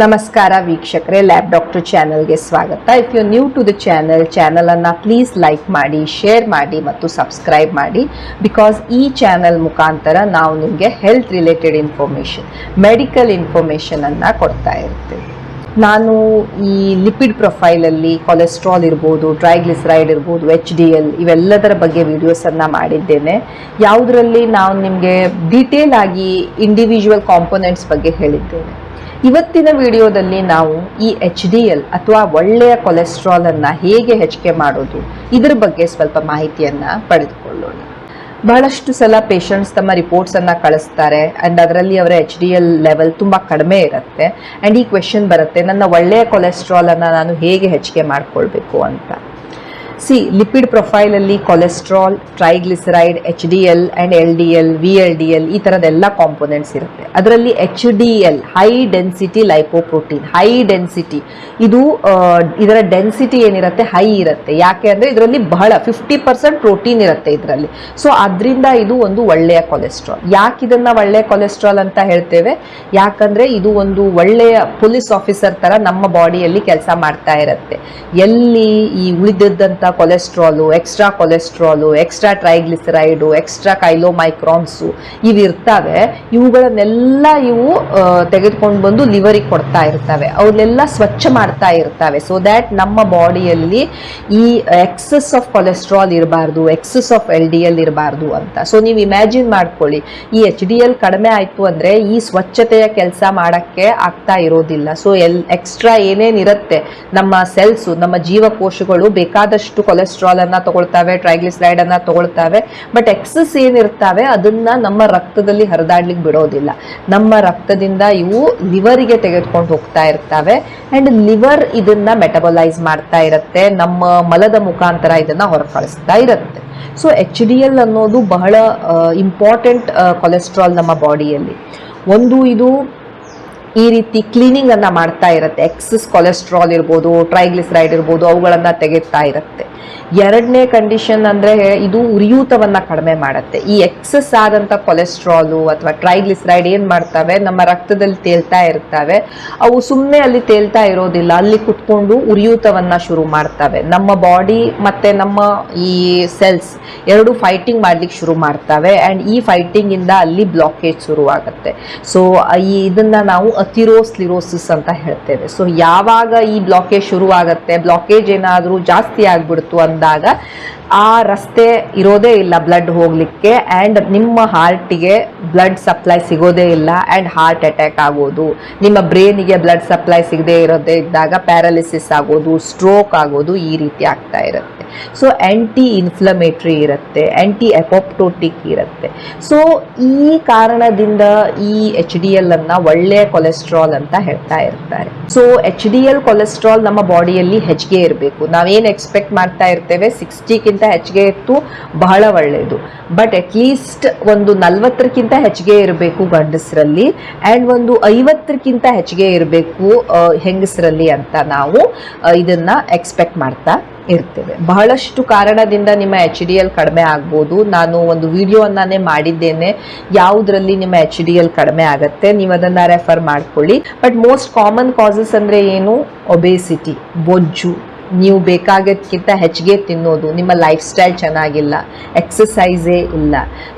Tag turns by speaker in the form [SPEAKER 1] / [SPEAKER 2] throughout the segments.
[SPEAKER 1] ನಮಸ್ಕಾರ ವೀಕ್ಷಕರೇ lab doctor ಚಾನಲ್ಗೆ ಸ್ವಾಗತ. If you new to the channel ಚಾನಲನ್ನು ಪ್ಲೀಸ್ ಲೈಕ್ ಮಾಡಿ ಶೇರ್ ಮಾಡಿ ಮತ್ತು ಸಬ್ಸ್ಕ್ರೈಬ್ ಮಾಡಿ. ಬಿಕಾಸ್ ಈ ಚಾನಲ್ ಮುಖಾಂತರ ನಾವು ನಿಮಗೆ ಹೆಲ್ತ್ ರಿಲೇಟೆಡ್ ಇನ್ಫಾರ್ಮೇಷನ್ ಮೆಡಿಕಲ್ ಇನ್ಫಾರ್ಮೇಷನನ್ನು ಕೊಡ್ತಾ ಇರ್ತೀವಿ. ನಾನು ಈ ಲಿಪಿಡ್ ಪ್ರೊಫೈಲಲ್ಲಿ ಕೊಲೆಸ್ಟ್ರಾಲ್ ಇರ್ಬೋದು ಟ್ರೈಗ್ಲಿಸರೈಡ್ ಇರ್ಬೋದು ಎಚ್ ಡಿ ಎಲ್ ಇವೆಲ್ಲದರ ಬಗ್ಗೆ ವಿಡಿಯೋಸನ್ನು ಮಾಡಿದ್ದೇನೆ. ಯಾವುದರಲ್ಲಿ ನಾವು ನಿಮಗೆ ಡೀಟೇಲ್ ಆಗಿ ಇಂಡಿವಿಜುವಲ್ ಕಾಂಪೊನೆಂಟ್ಸ್ ಬಗ್ಗೆ ಹೇಳಿದ್ದೇನೆ. ಇವತ್ತಿನ ವಿಡಿಯೋದಲ್ಲಿ ನಾವು ಈ ಎಚ್ ಡಿ ಎಲ್ ಅಥವಾ ಒಳ್ಳೆಯ ಕೊಲೆಸ್ಟ್ರಾಲ್ ಅನ್ನ ಹೇಗೆ ಹೆಚ್ಚಿಗೆ ಮಾಡೋದು, ಇದರ ಬಗ್ಗೆ ಸ್ವಲ್ಪ ಮಾಹಿತಿಯನ್ನ ಪಡೆದುಕೊಳ್ಳೋಣ. ಬಹಳಷ್ಟು ಸಲ ಪೇಷಂಟ್ಸ್ ತಮ್ಮ ರಿಪೋರ್ಟ್ಸ್ ಅನ್ನ ಕಳಿಸ್ತಾರೆ ಅಂಡ್ ಅದರಲ್ಲಿ ಅವರ ಎಚ್ ಡಿ ಎಲ್ ಲೆವೆಲ್ ತುಂಬಾ ಕಡಿಮೆ ಇರುತ್ತೆ. ಅಂಡ್ ಈ ಕ್ವೆಶನ್ ಬರುತ್ತೆ, ನನ್ನ ಒಳ್ಳೆಯ ಕೊಲೆಸ್ಟ್ರಾಲ್ ಅನ್ನ ನಾನು ಹೇಗೆ ಹೆಚ್ಚಿಗೆ ಮಾಡ್ಕೊಳ್ಬೇಕು ಅಂತ. See lipid ಪ್ರೊಫೈಲಲ್ಲಿ cholesterol triglyceride H D L and L D L V L D L ಈ ಥರದ್ದೆಲ್ಲ ಕಾಂಪೊನೆಂಟ್ಸ್ ಇರುತ್ತೆ. ಅದರಲ್ಲಿ H D L high density lipoprotein high density ಇದು ಇದರ ಡೆನ್ಸಿಟಿ ಏನಿರುತ್ತೆ? ಹೈ ಇರುತ್ತೆ. ಯಾಕೆ ಅಂದರೆ ಇದರಲ್ಲಿ ಬಹಳ ಫಿಫ್ಟಿ ಪರ್ಸೆಂಟ್ ಪ್ರೋಟೀನ್ ಇರುತ್ತೆ ಇದರಲ್ಲಿ. ಸೊ ಅದರಿಂದ ಇದು ಒಂದು ಒಳ್ಳೆಯ ಕೊಲೆಸ್ಟ್ರಾಲ್ ಯಾಕೆ ಇದನ್ನು ಒಳ್ಳೆಯ ಕೊಲೆಸ್ಟ್ರಾಲ್ ಅಂತ ಹೇಳ್ತೇವೆ? ಯಾಕಂದ್ರೆ ಇದು ಒಂದು ಒಳ್ಳೆಯ ಪೊಲೀಸ್ ಆಫೀಸರ್ ತರ ನಮ್ಮ ಬಾಡಿಯಲ್ಲಿ ಕೆಲಸ ಮಾಡ್ತಾ ಇರುತ್ತೆ. ಎಲ್ಲಿ ಈ ಉಳಿದದ್ದಂಥ cholesterol extra cholesterol extra triglyceride extra chylomicrons ಇವು ಇರ್ತವೆ. ಇವುಗಳನ್ನೆಲ್ಲ ಇವು ತೆಗೆದುಕೊಂಡು ಬಂದು ಲಿವರಿಗೆ ಕೊಡ್ತಾ ಇರ್ತವೆ. ಅವನ್ನೆಲ್ಲ ಸ್ವಚ್ಛ ಮಾಡ್ತಾ ಇರ್ತವೆ. ಸೊ ದ್ಯಾಟ್ ನಮ್ಮ ಬಾಡಿಯಲ್ಲಿ ಈ ಎಕ್ಸಸ್ ಆಫ್ ಕೊಲೆಸ್ಟ್ರಾಲ್ ಇರಬಾರ್ದು excess of L D L ಇರಬಾರ್ದು ಅಂತ. ಸೊ ನೀವು ಇಮ್ಯಾಜಿನ್ ಮಾಡ್ಕೊಳ್ಳಿ, ಈ ಎಚ್ ಡಿ ಎಲ್ ಕಡಿಮೆ ಆಯಿತು ಅಂದರೆ ಈ ಸ್ವಚ್ಛತೆಯ ಕೆಲಸ ಮಾಡೋಕ್ಕೆ ಆಗ್ತಾ ಇರೋದಿಲ್ಲ. ಸೊ ಎಲ್ ಎಕ್ಸ್ಟ್ರಾ ಏನೇನಿರುತ್ತೆ, ನಮ್ಮ ಸೆಲ್ಸು ನಮ್ಮ ಜೀವಕೋಶಗಳು ಬೇಕಾದಷ್ಟು ಕೊಲೆಸ್ಟ್ರಾಲ್ ಅನ್ನ ತಗೊಳ್ತಾವೆ ಟ್ರೈಗ್ಲಿಸರೈಡ್ ಅನ್ನ ತಗೊಳ್ತಾವೆ. ಬಟ್ ಎಕ್ಸಸ್ ಏನಿರ್ತಾವೆ, ಅದನ್ನ ನಮ್ಮ ರಕ್ತದಲ್ಲಿ ಹರಿದಾಡ್ಲಿಕ್ಕೆ ಬಿಡೋದಿಲ್ಲ. ನಮ್ಮ ರಕ್ತದಿಂದ ಇವು ಲಿವರಿಗೆ ತೆಗೆದುಕೊಂಡು ಹೋಗ್ತಾ ಇರ್ತವೆ. ಅಂಡ್ ಲಿವರ್ ಇದನ್ನ ಮೆಟಬಲೈಸ್ ಮಾಡ್ತಾ ಇರುತ್ತೆ. ನಮ್ಮ ಮಲದ ಮುಖಾಂತರ ಇದನ್ನ ಹೊರಕಳಿಸ್ತಾ ಇರುತ್ತೆ. ಸೊ ಎಚ್ ಡಿ ಎಲ್ ಅನ್ನೋದು ಬಹಳ ಇಂಪಾರ್ಟೆಂಟ್ ಕೊಲೆಸ್ಟ್ರಾಲ್ ನಮ್ಮ ಬಾಡಿಯಲ್ಲಿ ಒಂದು ಇದು ಈ ರೀತಿ ಕ್ಲೀನಿಂಗ್ ಅನ್ನ ಮಾಡ್ತಾ ಇರುತ್ತೆ. ಎಕ್ಸಸ್ ಕೊಲೆಸ್ಟ್ರಾಲ್ ಇರ್ಬೋದು ಟ್ರೈಗ್ಲಿಸರೈಡ್ ಇರ್ಬೋದು ಅವುಗಳನ್ನು ತೆಗೆತಾ ಇರುತ್ತೆ. ಎರಡನೇ ಕಂಡೀಷನ್ ಅಂದರೆ ಇದು ಉರಿಯೂತವನ್ನು ಕಡಿಮೆ ಮಾಡುತ್ತೆ. ಈ ಎಕ್ಸಸ್ ಆದಂಥ ಕೊಲೆಸ್ಟ್ರಾಲು ಅಥವಾ ಟ್ರೈಗ್ಲಿಸರೈಡ್ ಏನು ಮಾಡ್ತವೆ? ನಮ್ಮ ರಕ್ತದಲ್ಲಿ ತೇಲ್ತಾ ಇರ್ತವೆ. ಅವು ಸುಮ್ಮನೆ ಅಲ್ಲಿ ತೇಲ್ತಾ ಇರೋದಿಲ್ಲ. ಅಲ್ಲಿ ಕುತ್ಕೊಂಡು ಉರಿಯೂತವನ್ನು ಶುರು ಮಾಡ್ತವೆ. ನಮ್ಮ ಬಾಡಿ ಮತ್ತು ನಮ್ಮ ಈ ಸೆಲ್ಸ್ ಎರಡು ಫೈಟಿಂಗ್ ಮಾಡ್ಲಿಕ್ಕೆ ಶುರು ಮಾಡ್ತವೆ. ಆ್ಯಂಡ್ ಈ ಫೈಟಿಂಗಿಂದ ಅಲ್ಲಿ ಬ್ಲಾಕೇಜ್ ಶುರುವಾಗುತ್ತೆ ಸೊ ಈ ಇದನ್ನು ನಾವು ಅತಿರೋಸ್ಲಿರೋಸಿಸ್ ಅಂತ ಹೇಳ್ತೇವೆ. ಸೊ ಯಾವಾಗ ಈ ಬ್ಲಾಕೇಜ್ ಶುರುವಾಗುತ್ತೆ ಬ್ಲಾಕೇಜ್ ಏನಾದರೂ ಜಾಸ್ತಿ ಆಗ್ಬಿಡ್ತು ಅಂದಾಗ ಆ ರಸ್ತೆ ಇರೋದೇ ಇಲ್ಲ ಬ್ಲಡ್ ಹೋಗ್ಲಿಕ್ಕೆ ಆ್ಯಂಡ್ ನಿಮ್ಮ ಹಾರ್ಟಿಗೆ ಬ್ಲಡ್ ಸಪ್ಲೈ ಸಿಗೋದೇ ಇಲ್ಲ ಆ್ಯಂಡ್ ಹಾರ್ಟ್ ಅಟ್ಯಾಕ್ ಆಗೋದು. ನಿಮ್ಮ ಬ್ರೈನಿಗೆ ಬ್ಲಡ್ ಸಪ್ಲೈ ಸಿಗದೆ ಇರೋದೇ ಇದ್ದಾಗ ಪ್ಯಾರಾಲಿಸಿಸ್ ಆಗೋದು ಸ್ಟ್ರೋಕ್ ಆಗೋದು ಈ ರೀತಿ ಆಗ್ತಾ ಇರುತ್ತೆ. ಸೊ ಆ್ಯಂಟಿ ಇನ್ಫ್ಲಮೇಟ್ರಿ ಇರುತ್ತೆ ಆ್ಯಂಟಿ ಎಪೋಪ್ಟೋಟಿಕ್ ಇರುತ್ತೆ. ಸೊ ಈ ಕಾರಣದಿಂದ ಈ ಎಚ್ ಡಿ ಎಲ್ ಅನ್ನ ಒಳ್ಳೆಯ ಕೊಲೆಸ್ಟ್ರಾಲ್ ಅಂತ ಹೇಳ್ತಾ ಇರ್ತಾರೆ. So H D L cholesterol ನಮ್ಮ ಬಾಡಿಯಲ್ಲಿ ಹೆಚ್ಚಿಗೆ ಇರಬೇಕು. ನಾವೇನು ಎಕ್ಸ್ಪೆಕ್ಟ್ ಮಾಡ್ತಾ ಇರ್ತೇವೆ? ಸಿಕ್ಸ್ಟಿಗಿಂತ ಹೆಚ್ಚಿಗೆ ಇತ್ತು, ಬಹಳ ಒಳ್ಳೆಯದು. ಬಟ್ ಅಟ್ಲೀಸ್ಟ್ ಒಂದು ನಲ್ವತ್ತರಕ್ಕಿಂತ ಹೆಚ್ಚಿಗೆ ಇರಬೇಕು ಗಂಡಸರಲ್ಲಿ ಆ್ಯಂಡ್ ಒಂದು ಐವತ್ತರಕ್ಕಿಂತ ಹೆಚ್ಚಿಗೆ ಇರಬೇಕು ಹೆಂಗಸರಲ್ಲಿ ಅಂತ ನಾವು ಇದನ್ನು ಎಕ್ಸ್ಪೆಕ್ಟ್ ಮಾಡ್ತಾ ಇರ್ತೇವೆ. ಬಹಳಷ್ಟು ಕಾರಣದಿಂದ ನಿಮ್ಮ ಎಚ್ ಡಿ ಎಲ್ ಕಡಿಮೆ ಆಗ್ಬೋದು. ನಾನು ಒಂದು ವಿಡಿಯೋವನ್ನೇ ಮಾಡಿದ್ದೇನೆ. ಯಾವುದರಲ್ಲಿ ನಿಮ್ಮ ಎಚ್ ಡಿ ಎಲ್ ಕಡಿಮೆ ಆಗುತ್ತೆ, ನೀವು ಅದನ್ನ ರೆಫರ್ ಮಾಡ್ಕೊಳ್ಳಿ. ಬಟ್ ಮೋಸ್ಟ್ ಕಾಮನ್ ಕಾಸಸ್ ಅಂದ್ರೆ ಏನು? ಒಬೇಸಿಟಿ ಬೊಜ್ಜು ನೀವು ಬೇಕಾಗೋದ್ಕಿಂತ ಹೆಚ್ಚಿಗೆ ತಿನ್ನೋದು, ನಿಮ್ಮ ಲೈಫ್ ಸ್ಟೈಲ್ ಚೆನ್ನಾಗಿಲ್ಲ ಎಕ್ಸಸೈಸೇ ಇಲ್ಲ.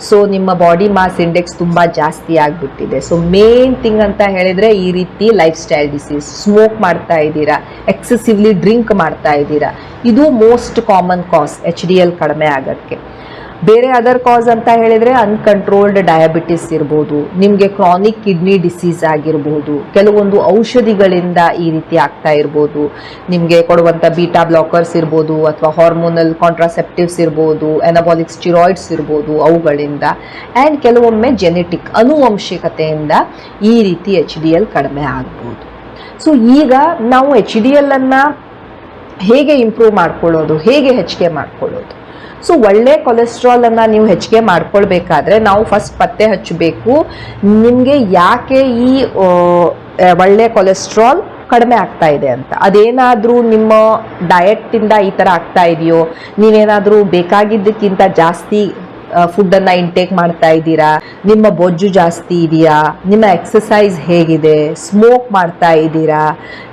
[SPEAKER 1] ಸೊ ನಿಮ್ಮ ಬಾಡಿ ಮಾಸ್ ಇಂಡೆಕ್ಸ್ ತುಂಬ ಜಾಸ್ತಿ ಆಗಿಬಿಟ್ಟಿದೆ. ಸೊ ಮೇನ್ ಥಿಂಗ್ ಅಂತ ಹೇಳಿದರೆ ಈ ರೀತಿ ಲೈಫ್ ಸ್ಟೈಲ್ ಡಿಸೀಸ್ ಸ್ಮೋಕ್ ಮಾಡ್ತಾ ಇದ್ದೀರಾ ಎಕ್ಸೆಸಿವ್ಲಿ ಡ್ರಿಂಕ್ ಮಾಡ್ತಾ ಇದ್ದೀರಾ, ಇದು most common cause H D L ಕಡಿಮೆ ಆಗೋಕ್ಕೆ. ಬೇರೆ ಅದರ್ ಕಾಸ್ ಅಂತ ಹೇಳಿದ್ರೆ ಅನ್ಕಂಟ್ರೋಲ್ಡ್ ಡಯಾಬಿಟಿಸ್ ಇರ್ಬೋದು, ನಿಮಗೆ ಕ್ರಾನಿಕ್ ಕಿಡ್ನಿ ಡಿಸೀಸ್ ಆಗಿರ್ಬೋದು, ಕೆಲವೊಂದು ಔಷಧಿಗಳಿಂದ ಈ ರೀತಿ ಆಗ್ತಾ ಇರ್ಬೋದು, ನಿಮಗೆ ಕೊಡುವಂಥ ಬೀಟಾ ಬ್ಲಾಕರ್ಸ್ ಇರ್ಬೋದು ಅಥವಾ ಹಾರ್ಮೋನಲ್ ಕಾಂಟ್ರಾಸೆಪ್ಟಿವ್ಸ್ ಇರ್ಬೋದು ಎನಬಾಲಿಕ್ ಸ್ಟಿರಾಯ್ಡ್ಸ್ ಇರ್ಬೋದು ಅವುಗಳಿಂದ ಆ್ಯಂಡ್ ಕೆಲವೊಮ್ಮೆ ಜೆನೆಟಿಕ್ ಅನುವಂಶಿಕತೆಯಿಂದ ಈ ರೀತಿ ಎಚ್ ಡಿ ಎಲ್ ಕಡಿಮೆ ಆಗ್ಬೋದು. ಸೊ ಈಗ ನಾವು ಎಚ್ ಡಿ ಎಲ್ ಅನ್ನ ಹೇಗೆ ಇಂಪ್ರೂವ್ ಮಾಡ್ಕೊಳ್ಳೋದು, ಹೇಗೆ ಹೆಚ್ಚಿಗೆ ಮಾಡ್ಕೊಳ್ಳೋದು? ಸೊ ಒಳ್ಳೆ ಕೊಲೆಸ್ಟ್ರಾಲನ್ನು ನೀವು ಹೆಚ್ಚಿಗೆ ಮಾಡ್ಕೊಳ್ಬೇಕಾದ್ರೆ ನಾವು ಫಸ್ಟ್ ಪತ್ತೆ ಹಚ್ಚಬೇಕು. ನಿಮಗೆ ಯಾಕೆ ಈ ಒಳ್ಳೆ ಕೊಲೆಸ್ಟ್ರಾಲ್ ಕಡಿಮೆ ಆಗ್ತಾ ಇದೆ ಅಂತ? ಅದೇನಾದರೂ ನಿಮ್ಮ ಡಯೆಟ್ಟಿಂದ ಈ ಥರ ಆಗ್ತಾ ಇದೆಯೋ? ನೀವೇನಾದರೂ ಬೇಕಾಗಿದ್ದಕ್ಕಿಂತ ಜಾಸ್ತಿ ಫುಡ್ಡನ್ನು ಇಂಟೇಕ್ ಮಾಡ್ತಾ ಇದ್ದೀರಾ? ನಿಮ್ಮ ಬೊಜ್ಜು ಜಾಸ್ತಿ ಇದೆಯಾ? ನಿಮ್ಮ ಎಕ್ಸಸೈಸ್ ಹೇಗಿದೆ? ಸ್ಮೋಕ್ ಮಾಡ್ತಾ ಇದ್ದೀರಾ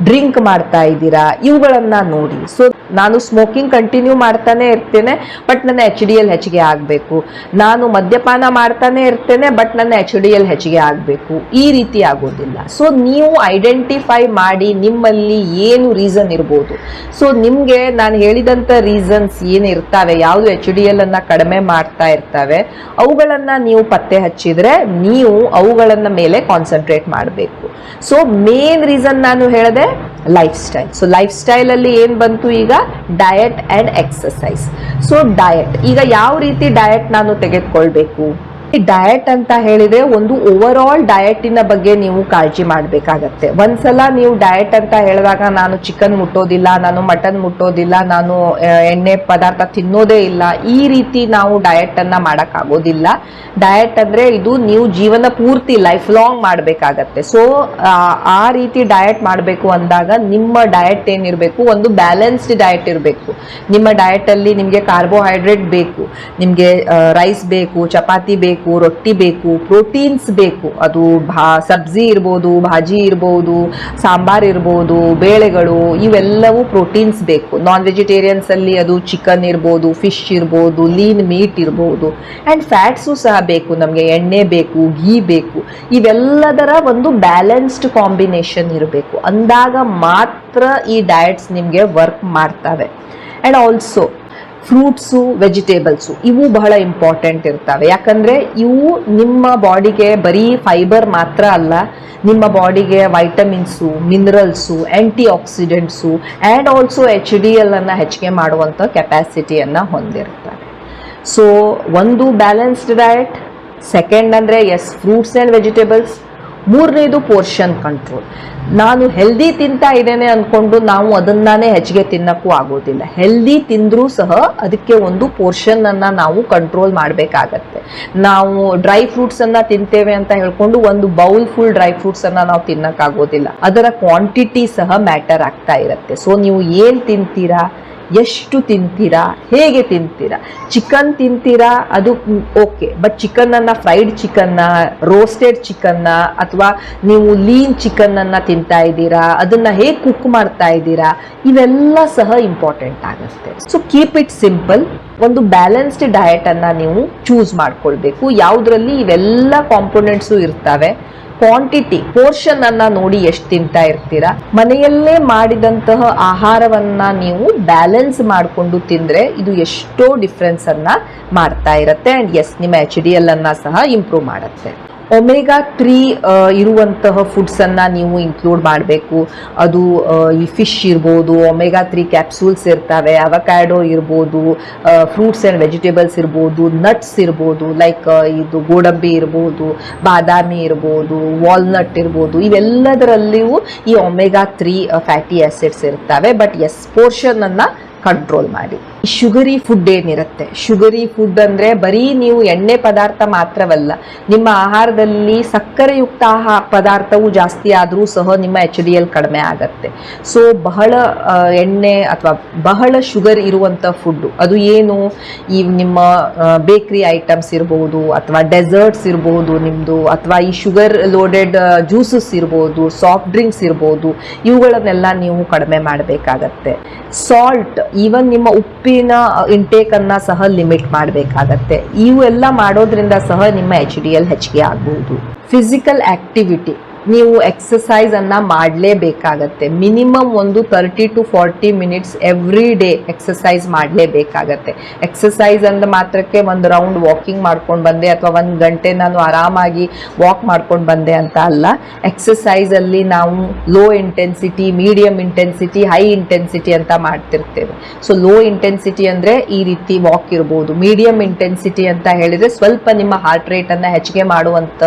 [SPEAKER 1] ಡ್ರಿಂಕ್ ಮಾಡ್ತಾ ಇದ್ದೀರಾ ಇವುಗಳನ್ನು ನೋಡಿ. ಸೊ ನಾನು ಸ್ಮೋಕಿಂಗ್ ಕಂಟಿನ್ಯೂ ಮಾಡ್ತಾನೆ ಇರ್ತೇನೆ ಬಟ್ ನನ್ನ ಎಚ್ ಡಿ ಎಲ್ ಹೆಚ್ಚಿಗೆ ಆಗಬೇಕು. ನಾನು ಮದ್ಯಪಾನ ಮಾಡ್ತಾನೆ ಇರ್ತೇನೆ ಬಟ್ ನನ್ನ ಎಚ್ ಡಿ ಎಲ್ ಹೆಚ್ಚಿಗೆ ಆಗಬೇಕು. ಈ ರೀತಿ ಆಗೋದಿಲ್ಲ. ಸೊ ನೀವು ಐಡೆಂಟಿಫೈ ಮಾಡಿ ನಿಮ್ಮಲ್ಲಿ ಏನು ರೀಸನ್ ಇರ್ಬೋದು. ಸೊ ನಿಮಗೆ ನಾನು ಹೇಳಿದಂಥ ರೀಸನ್ಸ್ ಏನು ಇರ್ತವೆ, ಯಾವುದು ಎಚ್ ಡಿ ಎಲ್ ಅನ್ನು ಕಡಿಮೆ ಮಾಡ್ತಾ ಇರ್ತವೆ, ಅವುಗಳನ್ನು ನೀವು ಪತ್ತೆ ಹಚ್ಚಿದರೆ ನೀವು ಅವುಗಳನ್ನ ಮೇಲೆ ಕಾನ್ಸಂಟ್ರೇಟ್ ಮಾಡಬೇಕು. ಸೊ ಮೇನ್ ರೀಸನ್ ನಾನು ಹೇಳಿದೆ ಲೈಫ್ ಸ್ಟೈಲ್ ಸೊ ಲೈಫ್ ಸ್ಟೈಲಲ್ಲಿ ಏನು ಬಂತು ಈಗ? Diet and exercise so diet ಈಗ ಯಾವ ರೀತಿ ಡಯಟ್ ನಾನು ತೆಗೆದುಕೊಳ್ಬೇಕು? ಈ ಡಯಟ್ ಅಂತ ಹೇಳಿದ್ರೆ ಒಂದು ಓವರ್ ಆಲ್ ಡಯಟಿನ ಬಗ್ಗೆ ನೀವು ಕಾಳಜಿ ಮಾಡಬೇಕಾಗತ್ತೆ. ಒಂದ್ಸಲ ನೀವು ಡಯಟ್ ಅಂತ ಹೇಳಿದಾಗ ನಾನು ಚಿಕನ್ ಮುಟ್ಟೋದಿಲ್ಲ, ನಾನು ಮಟನ್ ಮುಟ್ಟೋದಿಲ್ಲ, ನಾನು ಎಣ್ಣೆ ಪದಾರ್ಥ ತಿನ್ನೋದೇ ಇಲ್ಲ, ಈ ರೀತಿ ನಾವು ಡಯಟ್ ಅನ್ನ ಮಾಡಕ್ಕಾಗೋದಿಲ್ಲ. ಡಯಟ್ ಅಂದ್ರೆ ಇದು ನೀವು ಜೀವನ ಪೂರ್ತಿ ಲೈಫ್ ಲಾಂಗ್ ಮಾಡಬೇಕಾಗತ್ತೆ. ಸೊ ಆ ರೀತಿ ಡಯಟ್ ಮಾಡಬೇಕು ಅಂದಾಗ ನಿಮ್ಮ ಡಯಟ್ ಏನಿರಬೇಕು, ಒಂದು ಬ್ಯಾಲೆನ್ಸ್ಡ್ ಡಯಟ್ ಇರಬೇಕು. ನಿಮ್ಮ ಡಯಟ್ ಅಲ್ಲಿ ನಿಮಗೆ ಕಾರ್ಬೋಹೈಡ್ರೇಟ್ ಬೇಕು, ನಿಮಗೆ ರೈಸ್ ಬೇಕು, ಚಪಾತಿ ಬೇಕು ರೊಟ್ಟಿ ಬೇಕು ಪ್ರೋಟೀನ್ಸ್ ಬೇಕು. ಅದು ಭಾ, ಸಬ್ಜಿ ಇರ್ಬೋದು, ಭಾಜಿ ಇರ್ಬೋದು, ಸಾಂಬಾರ್ ಇರ್ಬೋದು, ಬೇಳೆಗಳು, ಇವೆಲ್ಲವೂ ಪ್ರೋಟೀನ್ಸ್ ಬೇಕು. ನಾನ್ ವೆಜಿಟೇರಿಯನ್ಸ್ ಅಲ್ಲಿ ಅದು ಚಿಕನ್ ಇರ್ಬೋದು ಫಿಶ್ ಇರ್ಬೋದು ಲೀನ್ ಮೀಟ್ ಇರ್ಬೋದು. ಆ್ಯಂಡ್ ಫ್ಯಾಟ್ಸು ಸಹ ಬೇಕು, ನಮಗೆ ಎಣ್ಣೆ ಬೇಕು ಘೀ ಬೇಕು. ಇವೆಲ್ಲದರ ಒಂದು ಬ್ಯಾಲೆನ್ಸ್ಡ್ ಕಾಂಬಿನೇಷನ್ ಇರಬೇಕು. ಅಂದಾಗ ಮಾತ್ರ ಈ ಡಯಟ್ಸ್ ನಿಮಗೆ ವರ್ಕ್ ಮಾಡ್ತವೆ. ಆ್ಯಂಡ್ ಆಲ್ಸೋ ಫ್ರೂಟ್ಸು, ವೆಜಿಟೇಬಲ್ಸು, ಇವು ಬಹಳ ಇಂಪಾರ್ಟೆಂಟ್ ಇರ್ತವೆ. ಯಾಕಂದರೆ ಇವು ನಿಮ್ಮ ಬಾಡಿಗೆ ಬರೀ ಫೈಬರ್ ಮಾತ್ರ ಅಲ್ಲ, ನಿಮ್ಮ ಬಾಡಿಗೆ vitamins, minerals antioxidants and also H D L ಅನ್ನು ಹೆಚ್ಚಿಗೆ ಮಾಡುವಂಥ ಕೆಪ್ಯಾಸಿಟಿಯನ್ನು ಹೊಂದಿರ್ತಾರೆ ಸೊ, ಒಂದು ಬ್ಯಾಲೆನ್ಸ್ಡ್ ಡಯಟ್, ಸೆಕೆಂಡ್ ಅಂದರೆ, ಎಸ್, ಫ್ರೂಟ್ಸ್ ಆ್ಯಂಡ್ ವೆಜಿಟೇಬಲ್ಸ್ ಮೂರನೇದು ಪೋರ್ಷನ್ ಕಂಟ್ರೋಲ್ ನಾನು ಹೆಲ್ದಿ ತಿಂತಾ ಇದ್ದೇನೆ ಅಂದ್ಕೊಂಡು ನಾವು ಅದನ್ನೇ ಹೆಚ್ಚಿಗೆ ತಿನ್ನಕ್ಕೂ ಆಗೋದಿಲ್ಲ. ಹೆಲ್ದಿ ತಿಂದರೂ ಸಹ ಅದಕ್ಕೆ ಒಂದು ಪೋರ್ಷನನ್ನು ನಾವು ಕಂಟ್ರೋಲ್ ಮಾಡಬೇಕಾಗತ್ತೆ. ನಾವು ಡ್ರೈ ಫ್ರೂಟ್ಸನ್ನು ತಿಂತೇವೆ ಅಂತ ಹೇಳ್ಕೊಂಡು ಒಂದು ಬೌಲ್ ಫುಲ್ ಡ್ರೈ ಫ್ರೂಟ್ಸನ್ನು ನಾವು ತಿನ್ನಕ್ಕಾಗೋದಿಲ್ಲ. ಅದರ ಕ್ವಾಂಟಿಟಿ ಸಹ ಮ್ಯಾಟರ್ ಆಗ್ತಾ ಇರುತ್ತೆ. ಸೊ ನೀವು ಏನು ತಿಂತೀರಾ? ಎಷ್ಟು ತಿಂತೀರಾ? ಹೇಗೆ ತಿಂತೀರಾ? ಚಿಕನ್ ತಿಂತೀರಾ? ಅದು ಓಕೆ. ಬಟ್ ಚಿಕನನ್ನು ಫ್ರೈಡ್ ಚಿಕನ್ನ ರೋಸ್ಟೆಡ್ ಚಿಕನ್ನ, ಅಥವಾ ನೀವು ಲೀನ್ ಚಿಕನನ್ನು ತಿಂತಾ ಇದ್ದೀರಾ? ಅದನ್ನು ಹೇಗೆ ಕುಕ್ ಮಾಡ್ತಾ ಇದ್ದೀರಾ? ಇವೆಲ್ಲ ಸಹ ಇಂಪಾರ್ಟೆಂಟ್ ಆಗುತ್ತೆ. ಸೊ ಕೀಪ್ ಇಟ್ ಸಿಂಪಲ್ ಒಂದು ಬ್ಯಾಲೆನ್ಸ್ಡ್ ಡಯಟನ್ನು ನೀವು ಚೂಸ್ ಮಾಡ್ಕೊಳ್ಬೇಕು. ಯಾವುದರಲ್ಲಿ ಇವೆಲ್ಲ ಕಾಂಪೊನೆಂಟ್ಸು ಇರ್ತವೆ. ಕ್ವಾಂಟಿಟಿ ಪೋರ್ಷನ್ ಅನ್ನ ನೋಡಿ ಎಷ್ಟು ತಿಂತಾ ಇರ್ತೀರಾ? ಮನೆಯಲ್ಲೇ ಮಾಡಿದಂತಹ ಆಹಾರವನ್ನ ನೀವು ಬ್ಯಾಲೆನ್ಸ್ ಮಾಡಿಕೊಂಡು ತಿಂದ್ರೆ ಇದು ಎಷ್ಟೋ ಡಿಫ್ರೆನ್ಸ್ ಅನ್ನ ಮಾಡ್ತಾ ಇರುತ್ತೆ. ಅಂಡ್ ಎಸ್ ನಿಮ್ಮ ಎಚ್ ಡಿ ಎಲ್ ಅನ್ನ ಸಹ ಇಂಪ್ರೂವ್ ಮಾಡುತ್ತೆ. ಒಮೆಗಾ ತ್ರೀ ಇರುವಂತಹ ಫುಡ್ಸನ್ನು ನೀವು ಇನ್ಕ್ಲೂಡ್ ಮಾಡಬೇಕು. ಅದು ಈ ಫಿಶ್ ಇರ್ಬೋದು, ಒಮೆಗಾ ತ್ರೀ ಕ್ಯಾಪ್ಸೂಲ್ಸ್ ಇರ್ತವೆ ಅವಕ್ಯಾಡೋ ಇರ್ಬೋದು ಫ್ರೂಟ್ಸ್ ಆ್ಯಂಡ್ ವೆಜಿಟೇಬಲ್ಸ್ ಇರ್ಬೋದು ನಟ್ಸ್ ಇರ್ಬೋದು ಲೈಕ್ ಇದು ಗೋಡಂಬಿ ಇರ್ಬೋದು, ಬಾದಾಮಿ ಇರ್ಬೋದು ವಾಲ್ನಟ್ ಇರ್ಬೋದು, ಇವೆಲ್ಲದರಲ್ಲಿಯೂ ಈ ಒಮೆಗಾ ತ್ರೀ ಫ್ಯಾಟಿ ಆ್ಯಸಿಡ್ಸ್ ಇರ್ತವೆ. ಬಟ್ ಎಸ್ ಪೋರ್ಷನನ್ನು ಕಂಟ್ರೋಲ್ ಮಾಡಿ. ಶುಗರಿ ಫುಡ್ ಏನಿರುತ್ತೆ? ಶುಗರಿ ಫುಡ್ ಅಂದ್ರೆ ಬರೀ ನೀವು ಎಣ್ಣೆ ಪದಾರ್ಥ ಮಾತ್ರವಲ್ಲ, ನಿಮ್ಮ ಆಹಾರದಲ್ಲಿ ಸಕ್ಕರೆಯುಕ್ತ ಆಹಾ ಪದಾರ್ಥವು ಜಾಸ್ತಿ ಆದರೂ ಸಹ ನಿಮ್ಮ ಎಚ್ ಡಿ ಎಲ್ ಕಡಿಮೆ ಆಗತ್ತೆ. ಸೊ ಬಹಳ ಎಣ್ಣೆ ಅಥವಾ ಬಹಳ ಶುಗರ್ ಇರುವಂಥ ಫುಡ್ಡು ಅದು ಏನು? ಈ ನಿಮ್ಮ ಬೇಕ್ರಿ ಐಟಮ್ಸ್ ಇರ್ಬೋದು ಅಥವಾ ಡೆಸರ್ಟ್ಸ್ ಇರ್ಬೋದು ನಿಮ್ಮದು ಅಥವಾ ಈ ಶುಗರ್ ಲೋಡೆಡ್ ಜ್ಯೂಸಸ್ ಇರ್ಬೋದು ಸಾಫ್ಟ್ ಡ್ರಿಂಕ್ಸ್ ಇರ್ಬೋದು, ಇವುಗಳನ್ನೆಲ್ಲ ನೀವು ಕಡಿಮೆ ಮಾಡಬೇಕಾಗತ್ತೆ. ಸಾಲ್ಟ್ ಈವನ್ ನಿಮ್ಮ ಉಪ್ಪಿನ ಇಂಟೇಕ್ ಅನ್ನ ಸಹ ಲಿಮಿಟ್ ಮಾಡಬೇಕಾಗತ್ತೆ. ಇವೆಲ್ಲ ಮಾಡೋದ್ರಿಂದ ಸಹ ನಿಮ್ಮ ಎಚ್ ಡಿ ಎಲ್ ಹೆಚ್ಚಿಗೆ ಆಗಬಹುದು ಫಿಸಿಕಲ್ ಆಕ್ಟಿವಿಟಿ ನೀವು ಎಕ್ಸಸೈಸ್ ಅನ್ನ ಮಾಡಲೇಬೇಕಾಗತ್ತೆ. ಮಿನಿಮಮ್ ಒಂದು thirty to forty minutes every day exercise ಮಾಡಲೇಬೇಕಾಗತ್ತೆ. Exercise ಅಂದ ಮಾತ್ರಕ್ಕೆ ಒಂದು ರೌಂಡ್ ವಾಕಿಂಗ್ ಮಾಡ್ಕೊಂಡು ಬಂದೆ ಅಥವಾ ಒಂದು ಗಂಟೆ ನಾನು ಆರಾಮಾಗಿ ವಾಕ್ ಮಾಡ್ಕೊಂಡು ಬಂದೆ ಅಂತ ಅಲ್ಲ. ಎಕ್ಸಸೈಸಲ್ಲಿ ನಾವು low intensity medium intensity high intensity ಅಂತ ಮಾಡ್ತಿರ್ತೇವೆ. ಸೊ ಲೋ ಇಂಟೆನ್ಸಿಟಿ ಅಂದರೆ ಈ ರೀತಿ ವಾಕ್ ಇರ್ಬೋದು. ಮೀಡಿಯಂ ಇಂಟೆನ್ಸಿಟಿ ಅಂತ ಹೇಳಿದರೆ ಸ್ವಲ್ಪ ನಿಮ್ಮ ಹಾರ್ಟ್ ರೇಟನ್ನು ಹೆಚ್ಚಿಗೆ ಮಾಡುವಂಥ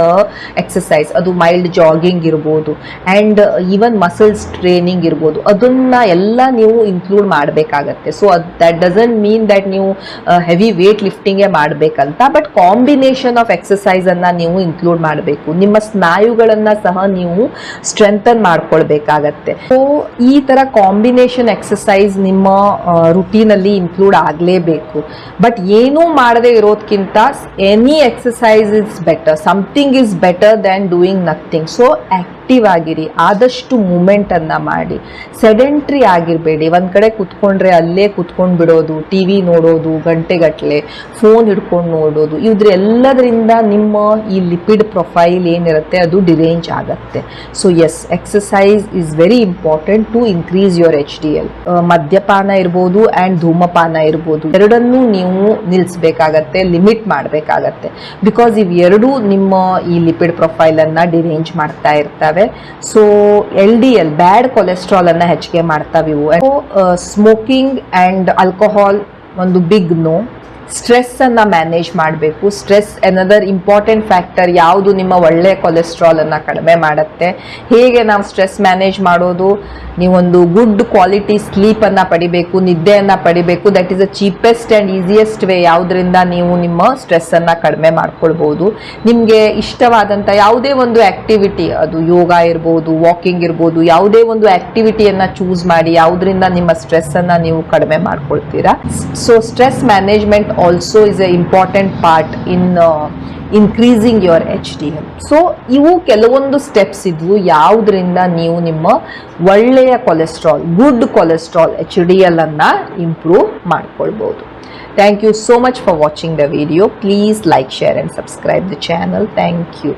[SPEAKER 1] ಎಕ್ಸಸೈಸ್ ಅದು ಮೈಲ್ಡ್ ಜಾಗಿಂಗ್ ಜಾಗಿಂಗ್ ಇರ್ಬೋದು ಆ್ಯಂಡ್ ಈವನ್ ಮಸಲ್ಸ್ ಟ್ರೈನಿಂಗ್ ಇರ್ಬೋದು. ಅದನ್ನ ಎಲ್ಲ ನೀವು ಇನ್ಕ್ಲೂಡ್ ಮಾಡಬೇಕಾಗತ್ತೆ. ಸೊ ಅದು ದ್ಯಾಟ್ ಡಸಂಟ್ ಮೀನ್ ದ್ಯಾಟ್ ನೀವು ಹೆವಿ ವೇಟ್ ಲಿಫ್ಟಿಂಗೇ ಮಾಡಬೇಕಂತ ಬಟ್ ಕಾಂಬಿನೇಷನ್ ಆಫ್ ಎಕ್ಸಸೈಸನ್ನು ನೀವು ಇನ್ಕ್ಲೂಡ್ ಮಾಡಬೇಕು. ನಿಮ್ಮ ಸ್ನಾಯುಗಳನ್ನು ಸಹ ನೀವು ಸ್ಟ್ರೆಂಥನ್ ಮಾಡ್ಕೊಳ್ಬೇಕಾಗತ್ತೆ. ಸೊ ಈ ಥರ ಕಾಂಬಿನೇಷನ್ ಎಕ್ಸಸೈಸ್ ನಿಮ್ಮ ರುಟೀನಲ್ಲಿ ಇನ್ಕ್ಲೂಡ್ ಆಗಲೇಬೇಕು. ಬಟ್ ಏನೂ ಮಾಡದೇ ಇರೋದಕ್ಕಿಂತ any exercise is better something is better than doing nothing so act. Active ಆಗಿರಿ, ಆದಷ್ಟು ಮೂಮೆಂಟನ್ನು ಮಾಡಿ. ಸೆಡೆಂಟ್ರಿ ಆಗಿರಬೇಡಿ. ಒಂದು ಕಡೆ ಕುತ್ಕೊಂಡ್ರೆ ಅಲ್ಲೇ ಕುತ್ಕೊಂಡು ಬಿಡೋದು ಟಿ ವಿ ನೋಡೋದು ಗಂಟೆಗಟ್ಟಲೆ ಫೋನ್ ಹಿಡ್ಕೊಂಡು ನೋಡೋದು ಇದ್ರ ಎಲ್ಲದರಿಂದ ನಿಮ್ಮ ಈ ಲಿಪಿಡ್ ಪ್ರೊಫೈಲ್ ಏನಿರುತ್ತೆ ಅದು ಡಿರೇಂಜ್ ಆಗುತ್ತೆ. So as exercise is very important to increase your H D L ಮದ್ಯಪಾನ ಇರ್ಬೋದು ಆ್ಯಂಡ್ ಧೂಮಪಾನ ಇರ್ಬೋದು. ಎರಡನ್ನೂ ನೀವು ನಿಲ್ಲಿಸಬೇಕಾಗತ್ತೆ ಲಿಮಿಟ್ ಮಾಡಬೇಕಾಗತ್ತೆ. ಬಿಕಾಸ್ ಇವೆರಡೂ ನಿಮ್ಮ ಈ ಲಿಪಿಡ್ ಪ್ರೊಫೈಲನ್ನು ಡಿರೇಂಜ್ ಮಾಡ್ತಾ ಇರ್ತವೆ. So L D L bad ಕೊಲೆಸ್ಟ್ರಾಲನ್ನು ಹೆಚ್ಚಿಗೆ ಮಾಡ್ತಾವೆ ಇವು. ಸ್ಮೋಕಿಂಗ್ ಅಂಡ್ ಆಲ್ಕೋಹಾಲ್ ಒಂದು ಬಿಗ್ ನೋ ಸ್ಟ್ರೆಸ್ಸನ್ನು ಮ್ಯಾನೇಜ್ ಮಾಡಬೇಕು. ಸ್ಟ್ರೆಸ್ ಎನದರ್ ಇಂಪಾರ್ಟೆಂಟ್ ಫ್ಯಾಕ್ಟರ್ ಯಾವುದು ನಿಮ್ಮ ಒಳ್ಳೆಯ ಕೊಲೆಸ್ಟ್ರಾಲನ್ನು ಕಡಿಮೆ ಮಾಡುತ್ತೆ. ಹೇಗೆ ನಾವು ಸ್ಟ್ರೆಸ್ ಮ್ಯಾನೇಜ್ ಮಾಡೋದು? ನೀವೊಂದು ಗುಡ್ ಕ್ವಾಲಿಟಿ ಸ್ಲೀಪನ್ನು ಪಡಿಬೇಕು, ನಿದ್ದೆಯನ್ನು ಪಡಿಬೇಕು. That is a cheapest and easiest way ಯಾವುದರಿಂದ ನೀವು ನಿಮ್ಮ ಸ್ಟ್ರೆಸ್ಸನ್ನು ಕಡಿಮೆ ಮಾಡ್ಕೊಳ್ಬೋದು. ನಿಮಗೆ ಇಷ್ಟವಾದಂಥ ಯಾವುದೇ ಒಂದು ಆ್ಯಕ್ಟಿವಿಟಿ ಅದು ಯೋಗ ಇರ್ಬೋದು ವಾಕಿಂಗ್ ಇರ್ಬೋದು, ಯಾವುದೇ ಒಂದು ಆ್ಯಕ್ಟಿವಿಟಿಯನ್ನು ಚೂಸ್ ಮಾಡಿ ಯಾವುದರಿಂದ ನಿಮ್ಮ ಸ್ಟ್ರೆಸ್ಸನ್ನು ನೀವು ಕಡಿಮೆ ಮಾಡ್ಕೊಳ್ತೀರಾ. So stress management also is a important part in increasing your H D L so ಇವು ಕೆಲವೊಂದು ಸ್ಟೆಪ್ಸ್ ಇದ್ವು. ಯಾವುದರಿಂದ ನೀವು ನಿಮ್ಮ ಒಳ್ಳೆಯ cholesterol good cholesterol H D L ಅನ್ನು ಇಂಪ್ರೂವ್ ಮಾಡ್ಕೊಳ್ಬೋದು. Thank you so much for watching the video please like share and subscribe the channel thank you